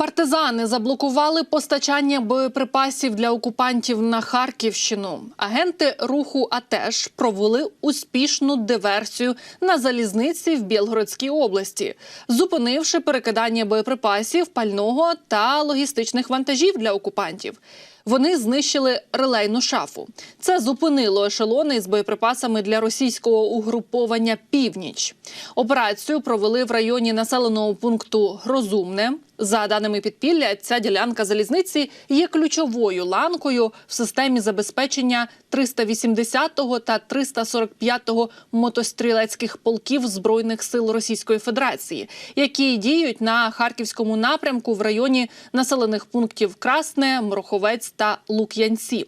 Партизани заблокували постачання боєприпасів для окупантів на Харківщину. Агенти руху АТЕШ провели успішну диверсію на залізниці в Білгородській області, зупинивши перекидання боєприпасів, пального та логістичних вантажів для окупантів. Вони знищили релейну шафу. Це зупинило ешелони з боєприпасами для російського угруповання Північ. Операцію провели в районі населеного пункту Розумне. За даними підпілля, ця ділянка залізниці є ключовою ланкою в системі забезпечення 380-го та 345-го мотострілецьких полків збройних сил Російської Федерації, які діють на харківському напрямку в районі населених пунктів Красне, Мороховець та Лук'янці.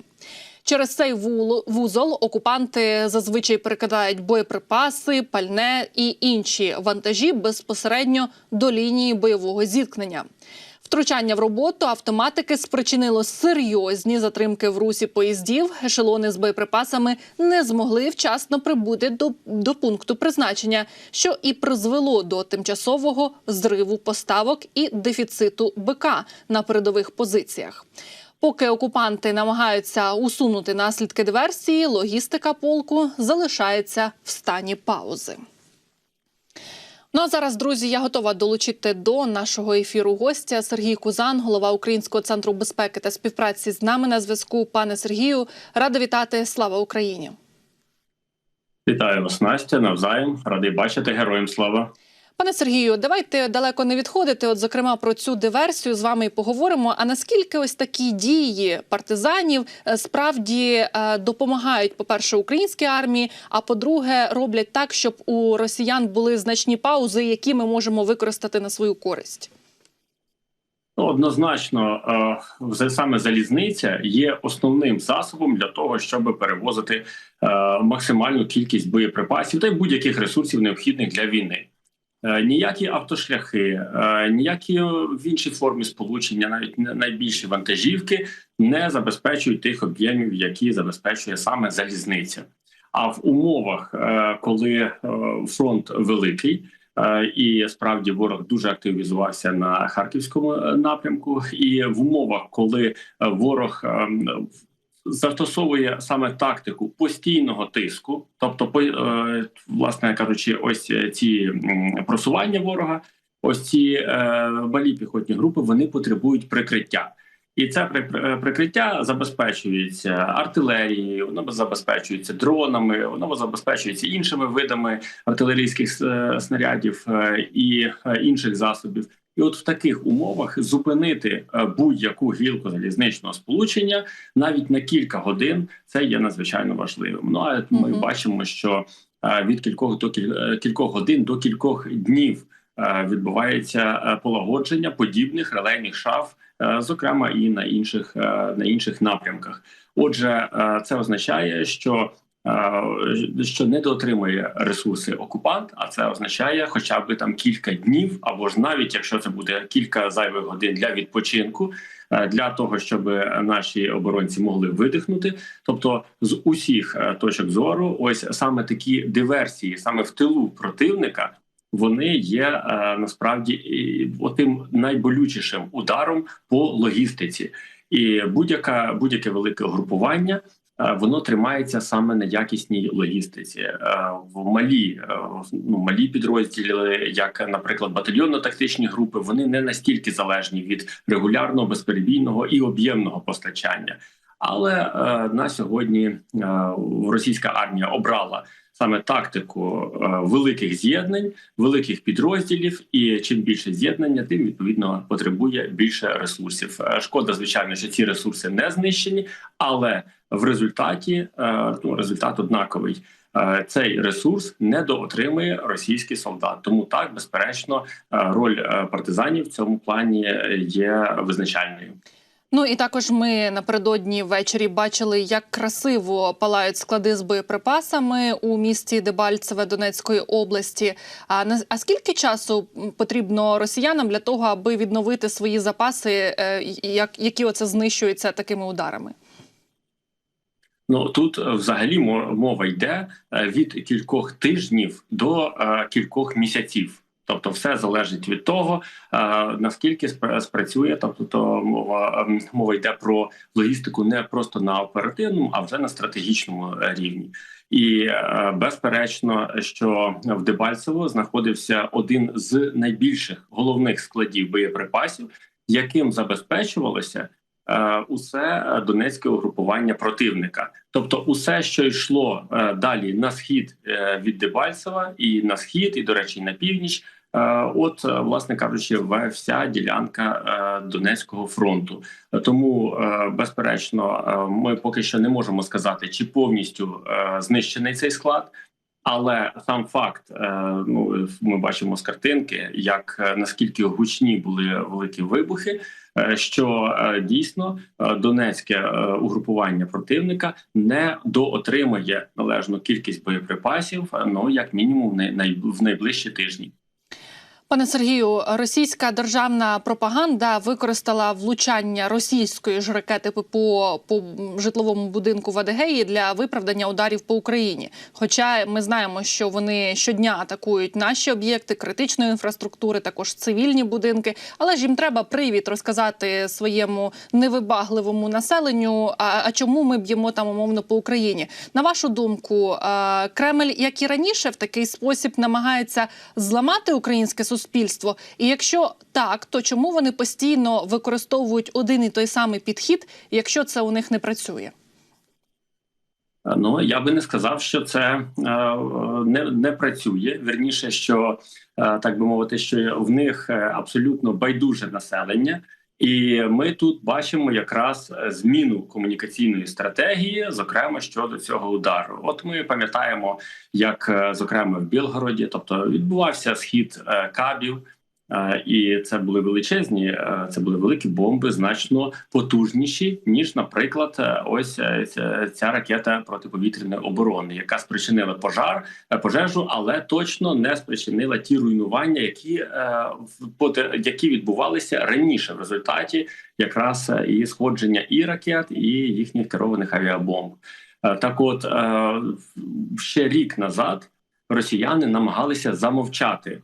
Через цей вузол окупанти зазвичай перекидають боєприпаси, пальне і інші вантажі безпосередньо до лінії бойового зіткнення. Втручання в роботу автоматики спричинило серйозні затримки в русі поїздів. Ешелони з боєприпасами не змогли вчасно прибути до, до пункту призначення, що і призвело до тимчасового зриву поставок і дефіциту БК на передових позиціях. Поки окупанти намагаються усунути наслідки диверсії, логістика полку залишається в стані паузи. Ну а зараз, друзі, я готова долучити до нашого ефіру гостя Сергій Кузан, голова Українського центру безпеки та співпраці з нами на зв'язку. Пане Сергію, рада вітати. Слава Україні! Вітаю вас, Настя. Навзаєм. Радий бачити. Героям слава. Пане Сергію, давайте далеко не відходити. От, зокрема, про цю диверсію з вами і поговоримо. А наскільки ось такі дії партизанів е, справді е, допомагають, по-перше, українській армії, а по-друге, роблять так, щоб у росіян були значні паузи, які ми можемо використати на свою користь? Ну, однозначно, е, саме залізниця є основним засобом для того, щоб перевозити максимальну кількість боєприпасів та й будь-яких ресурсів необхідних для війни. Е, Ніякі автошляхи, е, ніякі в іншій формі сполучення, навіть найбільші вантажівки, не забезпечують тих об'ємів, які забезпечує саме залізниця. А в умовах, е, коли фронт великий, і справді ворог дуже активізувався на харківському напрямку, і в умовах, коли ворог е, застосовує саме тактику постійного тиску, тобто, по- е, власне кажучи, ось ці просування ворога, ось ці е, малі піхотні групи, вони потребують прикриття. І це при- при- прикриття забезпечується артилерією, воно забезпечується дронами, воно забезпечується іншими видами артилерійських е, снарядів е, і е, інших засобів. І от в таких умовах зупинити е, будь-яку гілку залізничного сполучення навіть на кілька годин це є надзвичайно важливим. Ну а ми Мгм. бачимо, що е, від кількох до кіль- е, кількох годин до кількох днів відбувається полагодження подібних релейних шаф, зокрема і на інших на інших напрямках. Отже, це означає, що що не дотримує ресурси окупант, а це означає хоча б там кілька днів, або ж навіть якщо це буде кілька зайвих годин для відпочинку, е, для того, щоб наші оборонці могли видихнути. Тобто, з усіх е, точок зору, ось саме такі диверсії, саме в тилу противника. Вони є е, насправді і, отим найболючішим ударом по логістиці, і будь-яка будь-яке велике групування е, воно тримається саме на якісній логістиці. Е, В малі е, ну малі підрозділи, як, наприклад, батальйонно-тактичні групи, вони не настільки залежні від регулярного, безперебійного і об'ємного постачання. Але е, на сьогодні е, російська армія обрала саме тактику е, великих з'єднань, великих підрозділів, і чим більше з'єднання, тим відповідно потребує більше ресурсів. Шкода, звичайно, що ці ресурси не знищені, але в результаті ну, результат однаковий. Цей ресурс недоотримує російський солдат. Тому так безперечно роль партизанів в цьому плані є визначальною. Ну і також ми напередодні ввечері бачили, як красиво палають склади з боєприпасами у місті Дебальцеве Донецької області. А на а скільки часу потрібно росіянам для того, аби відновити свої запаси, е, як які оце знищуються такими ударами? Ну тут е, взагалі мо- мова йде е, від кількох тижнів до кількох місяців. Тобто, все залежить від того, е, наскільки спра- спрацює. Тобто, то мова ем, мова йде про логістику не просто на оперативному, а вже на стратегічному е, рівні. І е, безперечно, що в Дебальцево знаходився один з найбільших головних складів боєприпасів, яким забезпечувалося е, усе е, донецьке угрупування противника. Тобто, усе, що йшло е, далі на схід е, від Дебальцева, і на схід, і до речі, на північ. Е, От, е, власне кажучи, вся ділянка е, Донецького фронту. Тому, безперечно, ми поки що не можемо сказати, чи повністю знищений цей склад. Але сам факт, ну ми бачимо з картинки, як наскільки гучні були великі вибухи, що дійсно донецьке угрупування противника не доотримає належну кількість боєприпасів, ну як мінімум в найближчі тижні. Пане Сергію, російська державна пропаганда використала влучання російської ж ракети ППО по житловому будинку в Адегеї для виправдання ударів по Україні. Хоча ми знаємо, що вони щодня атакують наші об'єкти критичної інфраструктури, також цивільні будинки. Але ж їм треба привід розказати своєму невибагливому населенню. А, а чому ми б'ємо там умовно по Україні? На вашу думку, Кремль, як і раніше, в такий спосіб намагається зламати українське суспільство. І якщо так, то чому вони постійно використовують один і той самий підхід, якщо це у них не працює? Ну я би не сказав, що це е, не, не працює. Вірніше, що е, так би мовити, що в них е, абсолютно байдуже населення, і ми тут бачимо якраз е, зміну комунікаційної стратегії, зокрема щодо цього удару. От ми пам'ятаємо, як е, зокрема в Білгороді, тобто відбувався схід е, кабів. Е, І це були величезні, е, це були великі бомби, значно потужніші ніж, наприклад, е, ось ця- ракета протиповітряної оборони, яка спричинила пожар, пожежу, але точно не спричинила ті руйнування, які які відбувалися раніше в результаті якраз і сходження і ракет, і їхніх керованих авіабомб. Так, от ще рік назад росіяни намагалися замовчати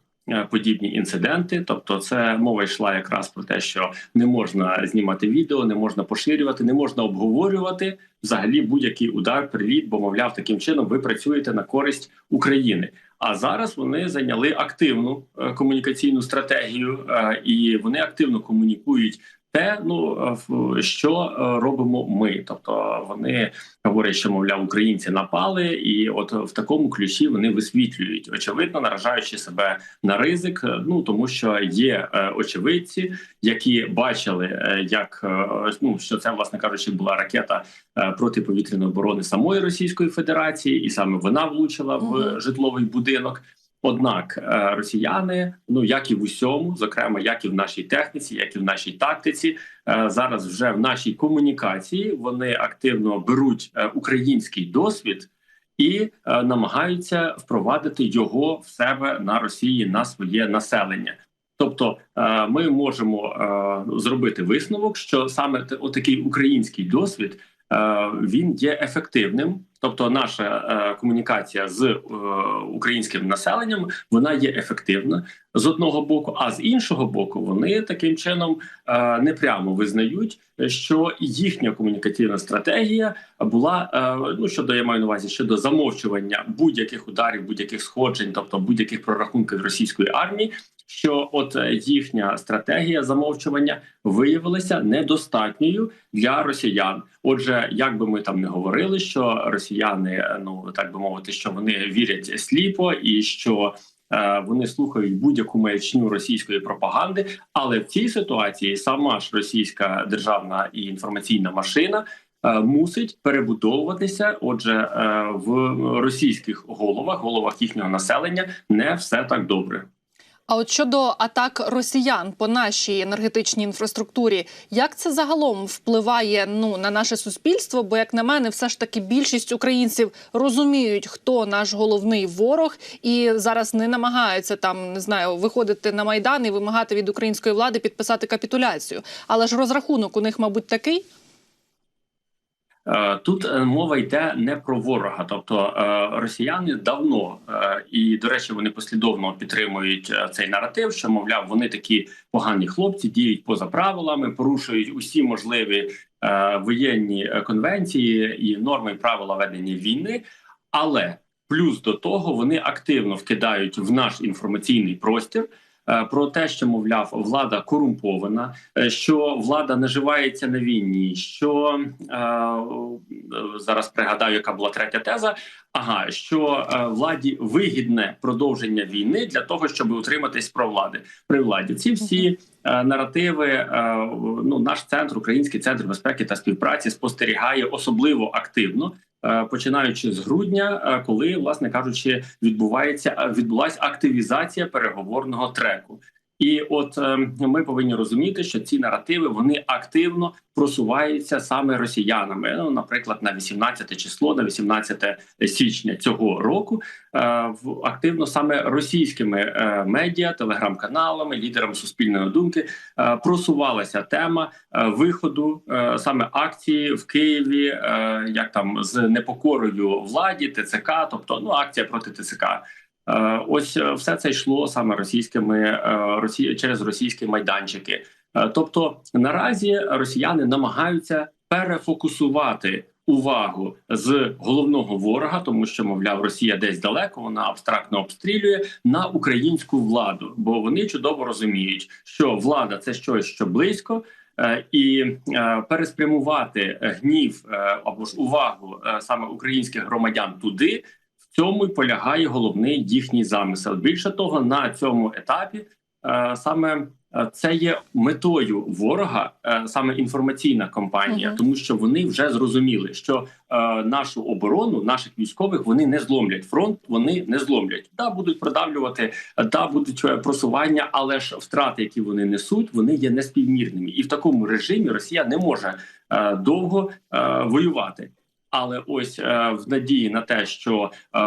подібні інциденти. Тобто, це мова йшла якраз про те, що не можна знімати відео, не можна поширювати, не можна обговорювати взагалі будь-який удар, приліт, бо мовляв, таким чином ви працюєте на користь України. А зараз вони зайняли активну е, комунікаційну стратегію, е, і вони активно комунікують. Те, ну е, що е, робимо ми, тобто вони говорять, що мовляв українці напали, і от в такому ключі вони висвітлюють, очевидно, наражаючи себе на ризик. е, Ну тому що є очевидці, які бачили, як ну що це, власне кажучи, була ракета протиповітряної оборони самої Російської Федерації, і саме вона влучила в житловий будинок. Однак е, росіяни, ну як і в усьому, зокрема, як і в нашій техніці, як і в нашій тактиці, е, зараз вже в нашій комунікації вони активно беруть е, український досвід і намагаються впровадити його в себе на Росії на своє населення. Тобто, ми можемо зробити висновок, що саме отакий український досвід він є ефективним. Тобто, наша е, комунікація з е, українським населенням вона є ефективна з одного боку, а з іншого боку, вони таким чином е, непрямо визнають, що їхня комунікаційна стратегія була е, ну щодо я маю на увазі щодо замовчування будь-яких ударів, будь-яких сходжень, тобто будь-яких прорахунків російської армії. Що от е, їхня стратегія замовчування виявилася недостатньою для росіян. Отже, як би ми там не говорили, що росіяни, е, ну так би мовити, що вони вірять сліпо і що е, вони слухають будь-яку маячню російської пропаганди, але в цій ситуації сама ж російська державна і інформаційна машина. е, Мусить перебудовуватися. Отже, в російських головах, головах їхнього населення, не все так добре. А от щодо атак росіян по нашій енергетичній інфраструктурі, як це загалом впливає ну на наше суспільство? Бо, як на мене, все ж таки більшість українців розуміють, хто наш головний ворог, і зараз не намагаються там не знаю виходити на майдан і вимагати від української влади підписати капітуляцію. Але ж розрахунок у них, мабуть, такий. Е, Тут е, мова йде не про ворога, тобто е, росіяни давно і до речі, вони послідовно підтримують цей наратив, що мовляв, вони такі погані хлопці, діють поза правилами, порушують усі можливі воєнні конвенції і норми і правила ведення війни. Але плюс до того вони активно вкидають в наш інформаційний простір. Е, Про те, що мовляв, влада корумпована, е, що влада наживається на війні. Що е, зараз пригадаю, яка була третя теза. Ага, що е, владі вигідне продовження війни для того, щоб утриматись про влади при владі. Ці всі е, наративи. Е, ну наш центр, Український центр безпеки та співпраці, спостерігає особливо активно. Починаючи з грудня, коли, власне кажучи, відбувається відбулася активізація переговорного треку, і от е, ми повинні розуміти, що ці наративи вони активно просуваються саме росіянами. Ну, наприклад, на 18 число, на 18 січня цього року, е, активно саме російськими е, медіа, телеграм-каналами, лідерами суспільної думки е, просувалася тема е, виходу е, саме акції в Києві, е, як там з непокорою владі, ТЦК, тобто ну акція проти ТЦК. Е, Ось е, все це йшло саме російськими е, росі... через російські майданчики. Тобто наразі росіяни намагаються перефокусувати увагу з головного ворога, тому що мовляв Росія десь далеко, вона абстрактно обстрілює на українську владу, бо вони чудово розуміють, що влада це щось, що близько. І переспрямувати гнів або ж увагу саме українських громадян туди, цьому й полягає головний їхній замисел. Більше того, на цьому етапі е, саме е, це є метою ворога, е, саме інформаційна кампанія, Мгм. тому що вони вже зрозуміли, що нашу оборону, наших військових вони не зломлять. Фронт вони не зломлять. Да, будуть продавлювати, да, будуть просування, але ж втрати, які вони несуть, вони є неспівмірними, і в такому режимі Росія не може довго воювати. Але ось е, в надії на те, що е,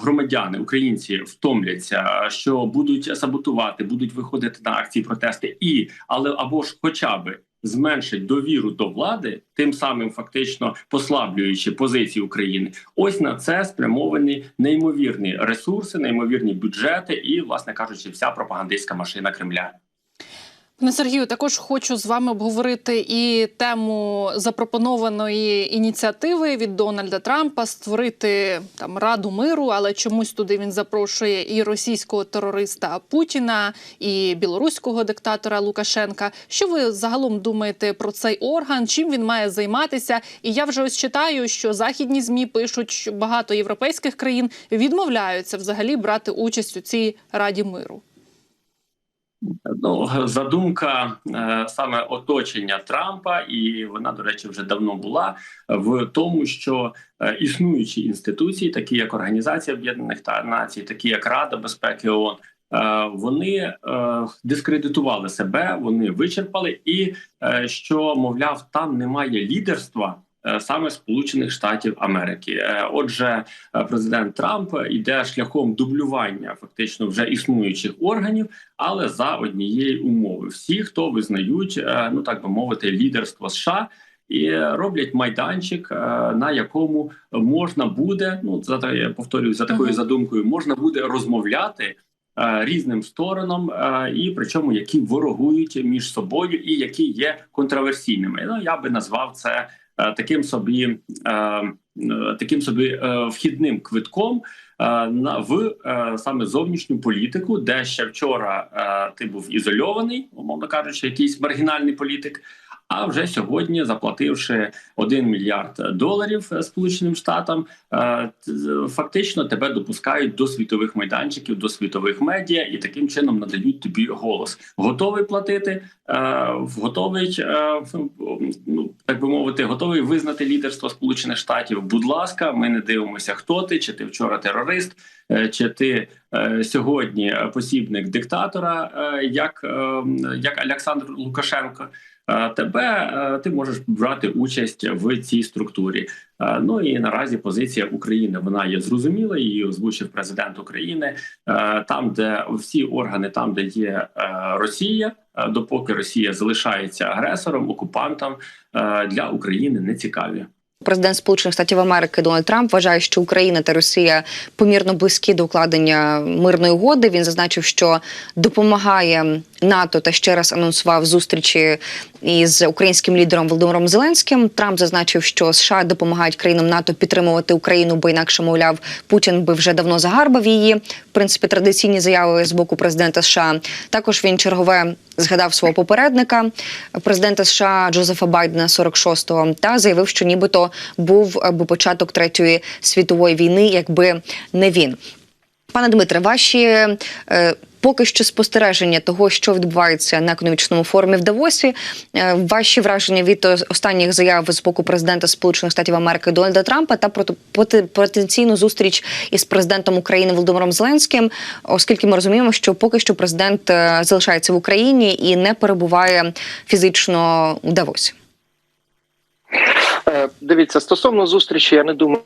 громадяни українці втомляться, що будуть саботувати, будуть виходити на акції протести, і але або ж, хоча би зменшить довіру до влади, тим самим фактично послаблюючи позиції України. Ось на це спрямовані неймовірні ресурси, неймовірні бюджети, і, власне кажучи, вся пропагандистська машина Кремля. Пане Сергію, також хочу з вами обговорити і тему запропонованої ініціативи від Дональда Трампа створити там Раду миру, але чомусь туди він запрошує і російського терориста Путіна, і білоруського диктатора Лукашенка. Що ви загалом думаєте про цей орган? Чим він має займатися? І я вже ось читаю, що західні змі пишуть, що багато європейських країн відмовляються взагалі брати участь у цій раді миру. Ну, задумка е, саме оточення Трампа, і вона, до речі, вже давно була в тому, що е, існуючі інституції, такі як Організація Об'єднаних Націй, такі як Рада безпеки ООН, е, вони дискредитували себе, вони вичерпали, і що мовляв, там немає лідерства. Е, Саме Сполучених Штатів Америки, Е, отже, е, президент Трамп іде шляхом дублювання фактично вже існуючих органів, але за однієї умови. Всі, хто визнають, ну так би мовити, лідерство США. І роблять майданчик, на якому можна буде, ну за я повторюю за такою задумкою, можна буде розмовляти різним сторонам, і причому які ворогують між собою, і які є контроверсійними. Ну я би назвав це таким собі, е, е, таким собі е, вхідним квитком е, на в е, саме зовнішню політику, де ще вчора е, ти був ізольований, умовно кажучи, якийсь маргінальний політик. А вже сьогодні, заплативши 1 мільярд доларів Сполученим Штатам, е, фактично тебе допускають до світових майданчиків, до світових медіа, і таким чином надають тобі голос. Готовий платити, е, готовий е, ну так би мовити, готовий визнати лідерство Сполучених Штатів. Будь ласка, ми не дивимося, хто ти, чи ти вчора терорист, чи ти сьогодні посібник диктатора, як, як Олександр Лукашенко. Е, Тебе е, ти можеш брати участь в цій структурі. Е, Ну і наразі позиція України вона є зрозуміла. Її озвучив президент України. Там, де всі органи, там де є Росія, допоки Росія залишається агресором, окупантом для України не цікаві. Президент Сполучених Штатів Америки Дональд Трамп вважає, що Україна та Росія помірно близькі до укладення мирної угоди. Він зазначив, що допомагає НАТО та ще раз анонсував зустрічі із українським лідером Володимиром Зеленським. Трамп зазначив, що США допомагають країнам НАТО підтримувати Україну, бо інакше, мовляв, Путін би вже давно загарбав її. В принципі, традиційні заяви з боку президента США. Також він чергове згадав свого попередника, президента США Джозефа Байдена 46-го, та заявив, що нібито був би початок третьої світової війни, якби не він. Пане Дмитре, ваші е, поки що спостереження того, що відбувається на економічному форумі в Давосі, е, ваші враження від останніх заяв з боку президента Сполучених Штатів Америки Дональда Трампа та потенційну зустріч із президентом України Володимиром Зеленським, оскільки ми розуміємо, що поки що президент е, залишається в Україні і не перебуває фізично у Давосі. Е, Дивіться, стосовно зустрічі, я не думаю.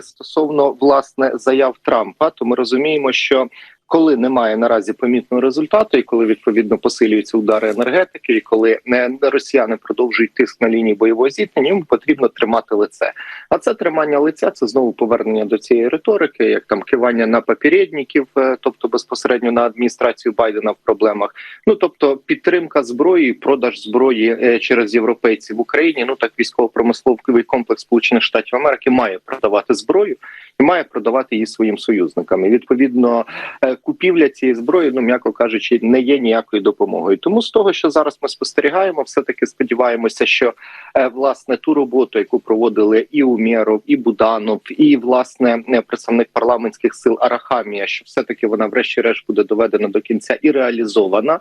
Стосовно власне заяв Трампа, то ми розуміємо, що коли немає наразі помітного результату, і коли відповідно посилюються удари енергетики, і коли не росіяни продовжують тиск на лінії бойового зіткнення, їм потрібно тримати лице. А це тримання лиця це знову повернення до цієї риторики, як там кивання на попередників, е, тобто безпосередньо на адміністрацію Байдена в проблемах. Ну тобто підтримка зброї, продаж зброї е, через європейців в Україні. Ну так військово-промисловий комплекс Сполучених Штатів Америки має продавати зброю і має продавати її своїм союзникам. І відповідно е, купівля цієї зброї, ну м'яко кажучи, не є ніякою допомогою. Тому з того, що зараз ми спостерігаємо, все таки сподіваємося, що е, власне ту роботу, яку проводили і Умєров, і Буданов, і власне е, представник парламентських сил Арахамія, що все таки вона, врешті-решт, буде доведена до кінця і реалізована.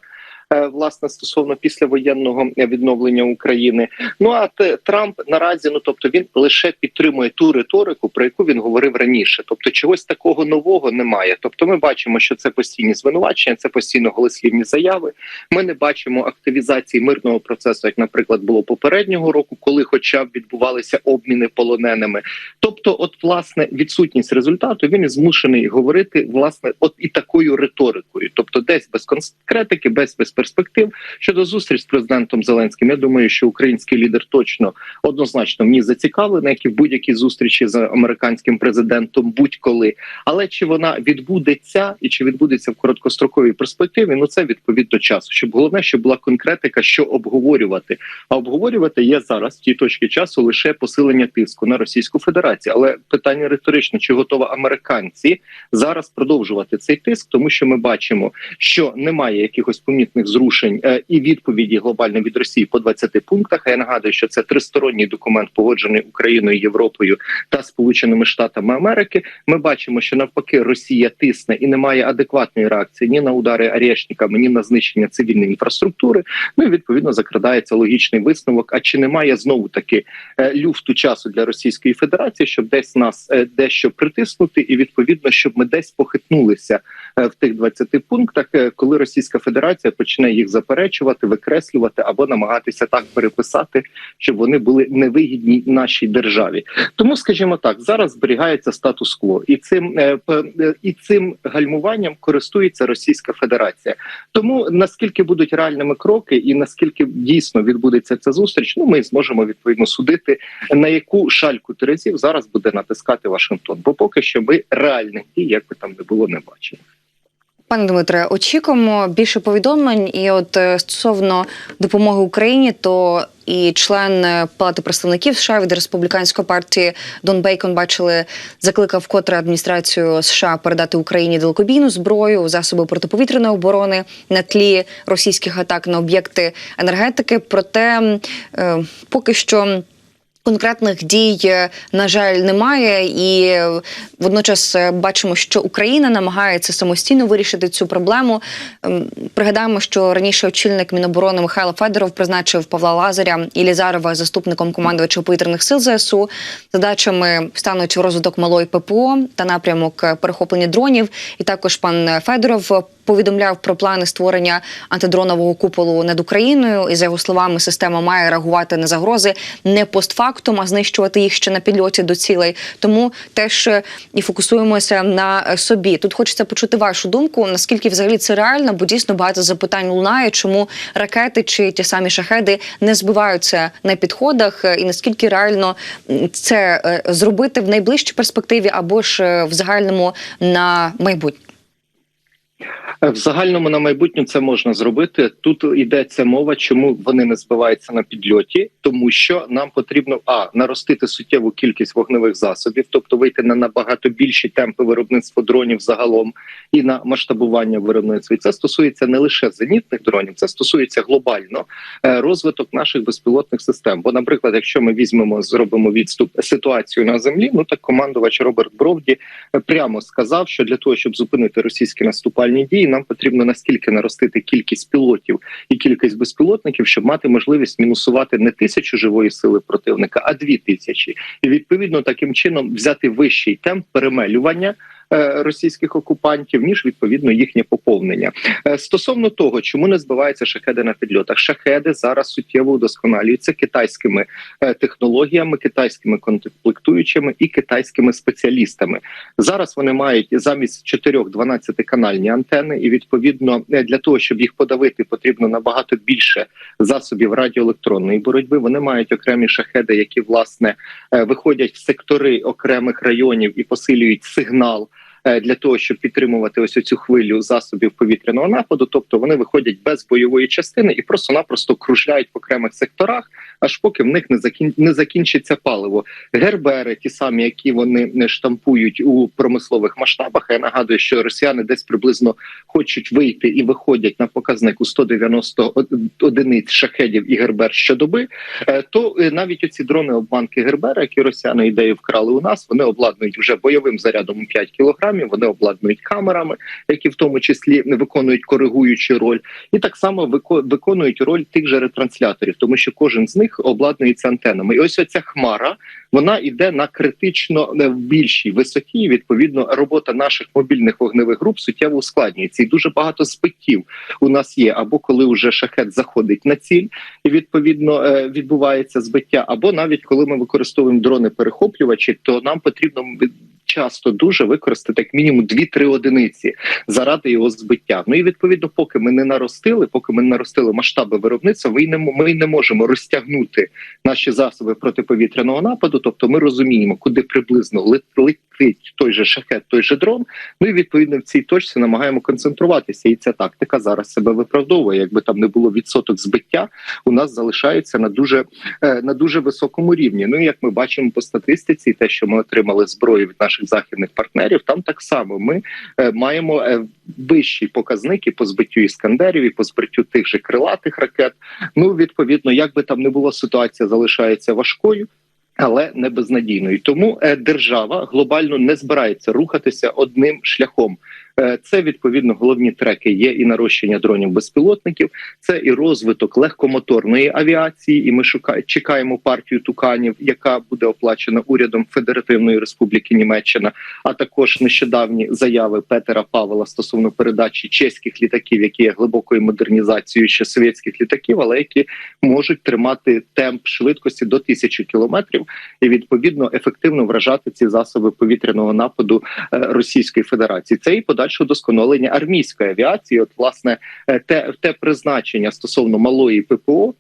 Е, Власне, стосовно післявоєнного відновлення України, ну а Трамп наразі, ну тобто, він лише підтримує ту риторику, про яку він говорив раніше. Тобто, чогось такого нового немає. Тобто, ми бачимо, що це постійні звинувачення, це постійно голослівні заяви. Ми не бачимо активізації мирного процесу, як, наприклад, було попереднього року, коли, хоча б відбувалися обміни полоненими. Тобто, от власне відсутність результату він змушений говорити власне, от і такою риторикою, тобто, десь без конкретики, без, без перспектив щодо зустріч з президентом Зеленським. Я думаю, що український лідер точно однозначно ній зацікавлений, як і в будь-якій зустрічі з американським президентом, будь-коли. Але чи вона відбудеться і чи відбудеться в короткостроковій перспективі? Ну це відповідно часу. Щоб головне, щоб була конкретика, що обговорювати. А обговорювати є зараз в тій точці часу лише посилення тиску на Російську Федерацію. Але питання риторичне: чи готові американці зараз продовжувати цей тиск, тому що ми бачимо, що немає якихось помітних зрушень е, і відповіді глобально від Росії по 20 пунктах. Я нагадую, що це тристоронній документ, погоджений Україною, Європою та Сполученими Штатами Америки. Ми бачимо, що навпаки Росія тисне і немає адекватної реакції ні на удари арешниками, ні на знищення цивільної інфраструктури. Ну і відповідно закрадається логічний висновок. А чи немає знову таки е, люфту часу для Російської Федерації, щоб десь нас е, дещо притиснути, і відповідно, щоб ми десь похитнулися в тих 20 пунктах, е, коли Російська Федерація почне їх заперечувати, викреслювати або намагатися так переписати, щоб вони були невигідні нашій державі. Тому, скажімо так, зараз зберігається статус-кво, і цим е, е, і цим гальмуванням користується Російська Федерація. Тому наскільки будуть реальними кроки, і наскільки дійсно відбудеться ця зустріч, ну ми зможемо відповідно судити, на яку шальку терезів зараз буде натискати Вашингтон. Бо поки що ми реальних дій, як би там не було, не бачимо. Пане Дмитре, очікуємо більше повідомлень. І от е, стосовно допомоги Україні, то і член е, Палати представників США від республіканської партії Дон Бейкон бачили, закликав вкотре адміністрацію США передати Україні далекобійну зброю, засоби протиповітряної оборони на тлі російських атак на об'єкти енергетики. Проте е, поки що. Конкретних дій, е, на жаль, немає, і е, водночас е, бачимо, що Україна намагається самостійно вирішити цю проблему. Ем, Пригадаємо, що раніше очільник Міноборони Михайло Федоров призначив Павла Лазаря і Лізарова заступником командувача повітряних сил ЗСУ. Задачами стануть розвиток малої ППО та напрямок перехоплення дронів. І також пан Федоров повідомляв про плани створення антидронового куполу над Україною. І за його словами, система має реагувати на загрози не постфактум, а знищувати їх ще на підльоті до цілей. Тому теж е, і фокусуємося на е, собі. Тут хочеться почути вашу думку. Наскільки взагалі це реально? Бо дійсно багато запитань лунає, чому ракети чи ті самі шахеди не збиваються на підходах, е, і наскільки реально це зробити в найближчій перспективі або ж в загальному на майбутнє. В загальному на майбутнє це можна зробити. Тут йдеться мова, чому вони не збиваються на підльоті, тому що нам потрібно а наростити суттєву кількість вогневих засобів, тобто вийти на набагато більші темпи виробництва дронів загалом і на масштабування виробництва. І це стосується не лише зенітних дронів, це стосується глобально е, розвиток наших безпілотних систем. Бо, наприклад, якщо ми візьмемо, зробимо відступ ситуацію на землі, ну так командувач Роберт Бровді е, прямо сказав, що для того, щоб зупинити російські наступальні дії, нам потрібно наскільки наростити кількість пілотів і кількість безпілотників, щоб мати можливість мінусувати не тисячу живої сили противника, а дві тисячі, і відповідно таким чином взяти вищий темп перемелювання. Е, Російських окупантів ніж відповідно їхнє поповнення Е, стосовно того, чому не збиваються шахеди на підльотах, шахеди зараз суттєво удосконалюються китайськими е, технологіями, китайськими контрплектуючими і китайськими спеціалістами. Зараз вони мають замість 4 12 канальні антени, і відповідно для того, щоб їх подавити, потрібно набагато більше засобів радіоелектронної боротьби. Вони мають окремі шахеди, які власне виходять в сектори окремих районів і посилюють сигнал. Е, Для того щоб підтримувати ось цю хвилю засобів повітряного нападу, тобто вони виходять без бойової частини і просто-напросто кружляють в окремих секторах, аж поки в них не закін... не закінчиться паливо. Гербери, ті самі, які вони не штампують у промислових масштабах. Я нагадую, що росіяни десь приблизно хочуть вийти і виходять на показник у 190 од- одиниць шахедів і гербер щодоби. е, То е, навіть оці дрони обманки гербера, які росіяни ідею вкрали у нас, вони обладнують вже бойовим зарядом у 5 кілограмів. Вони обладнують камерами, які в тому числі виконують коригуючу роль, і так само вико- виконують роль тих же ретрансляторів, тому що кожен з них обладнується антенами. І ось оця хмара вона йде на критично е, більшій висоті. Відповідно, робота наших мобільних вогневих груп суттєво ускладнюється, і дуже багато збиттів у нас є. Або коли вже шахет заходить на ціль, і відповідно е, відбувається збиття, або навіть коли ми використовуємо дрони перехоплювачі, то нам потрібно часто дуже використати як мінімум 2-3 одиниці заради його збиття. Ну і відповідно, поки ми не наростили, поки ми не наростили масштаби виробництва, ми не ми не можемо розтягнути наші засоби протиповітряного нападу. Тобто, ми розуміємо, куди приблизно лет- летить той же шахет, той же дрон. Ну і відповідно в цій точці намагаємо концентруватися. І ця тактика зараз себе виправдовує. Якби там не було відсоток збиття, у нас залишається на дуже е, на дуже високому рівні. Ну і як ми бачимо по статистиці, те, що ми отримали зброю від наших західних партнерів, там так само ми е, маємо е, вищі показники по збиттю іскандерів і по збиттю тих же крилатих ракет. Ну відповідно, як би там не було, ситуація залишається важкою. Але не безнадійною, тому е, держава глобально не збирається рухатися одним шляхом. Е, Це відповідно головні треки є і нарощення дронів безпілотників, це і розвиток легкомоторної авіації. І ми шукаємо чекаємо партію туканів, яка буде оплачена урядом Федеративної Республіки Німеччина. А також нещодавні заяви Петера Павла стосовно передачі чеських літаків, які є глибокою модернізацією ще совєтських літаків, але які можуть тримати темп швидкості до тисячі кілометрів і відповідно ефективно вражати ці засоби повітряного нападу е, Російської Федерації. Це і подальше удосконалення армійської авіації. От власне е, те, те призначення стосовно малої ППО.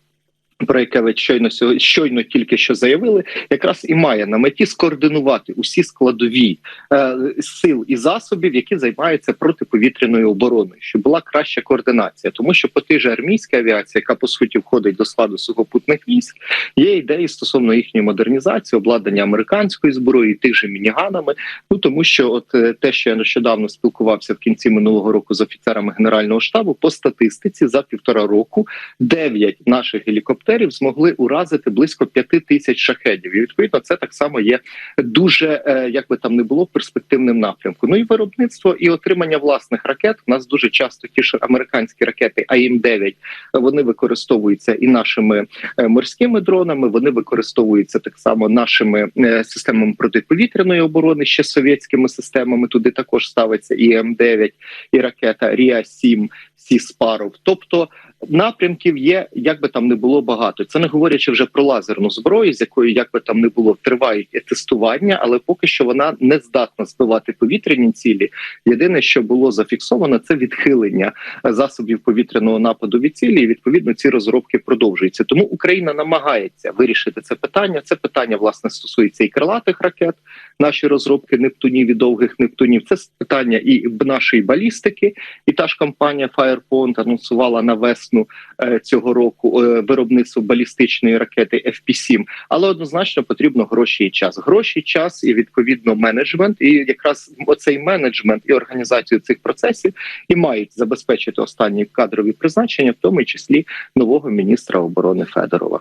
Про яке ви щойно щойно тільки що заявили, якраз і має на меті скоординувати усі складові е, сил і засобів, які займаються протиповітряною обороною, щоб була краща координація, тому що по тій же армійській авіації, яка по суті входить до складу сухопутних військ, є ідеї стосовно їхньої модернізації, обладнання американської зброї, тих же мініганами. Ну тому що, от е, те, що я нещодавно спілкувався в кінці минулого року з офіцерами генерального штабу, по статистиці за півтора року дев'ять наших гелікоптерів змогли уразити близько п'яти тисяч шахедів. І відповідно це так само є дуже, е, як би там не було, перспективним напрямком. Ну і виробництво і отримання власних ракет. У нас дуже часто ті ж американські ракети АІМ-9, вони використовуються і нашими е, морськими дронами. Вони використовуються так само нашими е, системами протиповітряної оборони, ще совєтськими системами. Туди також ставиться і М9, і ракета Ріа 7 Сі Спаров. Тобто напрямків є, як би там не було багато. Це не говорячи вже про лазерну зброю, з якою як би там не було тривають тестування, але поки що вона не здатна збивати повітряні цілі. Єдине, що було зафіксовано, це відхилення засобів повітряного нападу від цілі. І відповідно ці розробки продовжуються. Тому Україна намагається вирішити це питання. Це питання власне стосується і крилатих ракет, наші розробки Нептунів і довгих Нептунів. Це питання і нашої балістики. І та ж компанія Firepoint анонсувала на весну е, цього року е, виробництво балістичної ракети FP-7. Але однозначно потрібно гроші і час. Гроші, час і відповідно менеджмент. І якраз оцей менеджмент і організацію цих процесів і мають забезпечити останні кадрові призначення, в тому числі нового міністра оборони Федорова.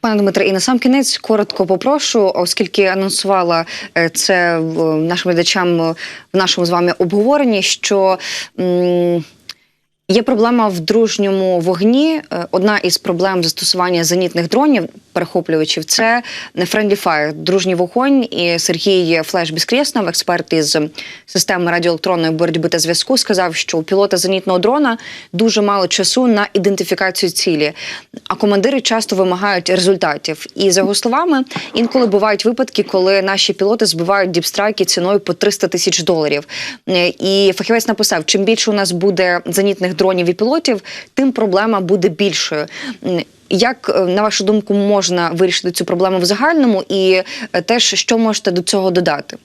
Пане Дмитре, і на сам кінець коротко попрошу, оскільки анонсувала е, це нашим глядачам в нашому з вами обговоренні, що. м, Є проблема в дружньому вогні. Е, Одна із проблем застосування зенітних дронів, перехоплювачів, це Friendly Fire, дружній вогонь. І Сергій Флеш Біскрєснов, експерт із системи радіоелектронної боротьби та зв'язку, сказав, що у пілота зенітного дрона дуже мало часу на ідентифікацію цілі, а командири часто вимагають результатів. І за його словами, інколи бувають випадки, коли наші пілоти збивають діпстрайки ціною по 300 тисяч доларів. Е, І фахівець написав: чим більше у нас буде зенітних дронів і пілотів, тим проблема буде більшою. Як е, на вашу думку можна вирішити цю проблему в загальному, і е, теж що можете до цього додати?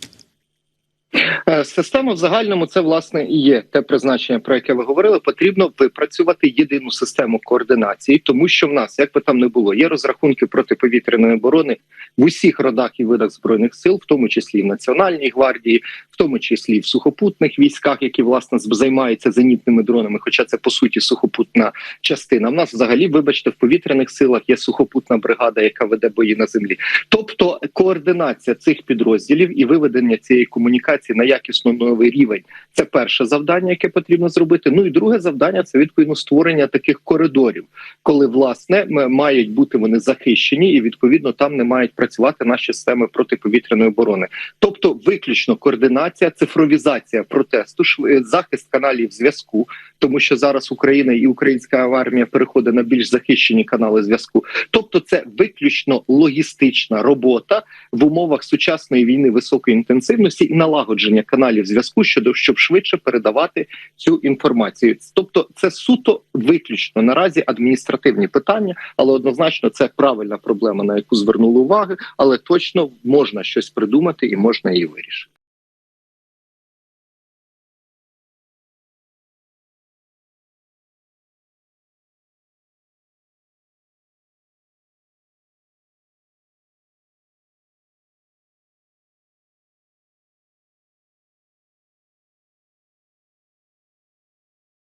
Е, Система в загальному це власне і є те призначення, про яке ви говорили. Потрібно випрацювати єдину систему координації, тому що в нас, як би там не було, є розрахунки протиповітряної оборони в усіх родах і видах збройних сил, в тому числі і в Національній гвардії, в тому числі і в сухопутних військах, які власне займаються зенітними дронами. Хоча це по суті сухопутна частина. В нас взагалі, вибачте, в повітряних силах є сухопутна бригада, яка веде бої на землі. Тобто координація цих підрозділів і виведення цієї комунікації на якісно новий рівень це перше завдання, яке потрібно зробити. Ну і друге завдання це відповідно створення таких коридорів, коли власне мають бути вони захищені, і відповідно там не мають працювати наші системи протиповітряної оборони. Тобто, виключно координація, цифровізація протесту, шв- захист каналів зв'язку, тому що зараз Україна і українська армія переходить на більш захищені канали зв'язку. Тобто, це виключно логістична робота в умовах сучасної війни високої інтенсивності і налагодження каналів зв'язку щодо щоб швидше передавати цю інформацію. Тобто, це суто виключно наразі адміністративні питання, але однозначно це правильна проблема, на яку звернули уваги, але точно можна щось придумати і можна її вирішити.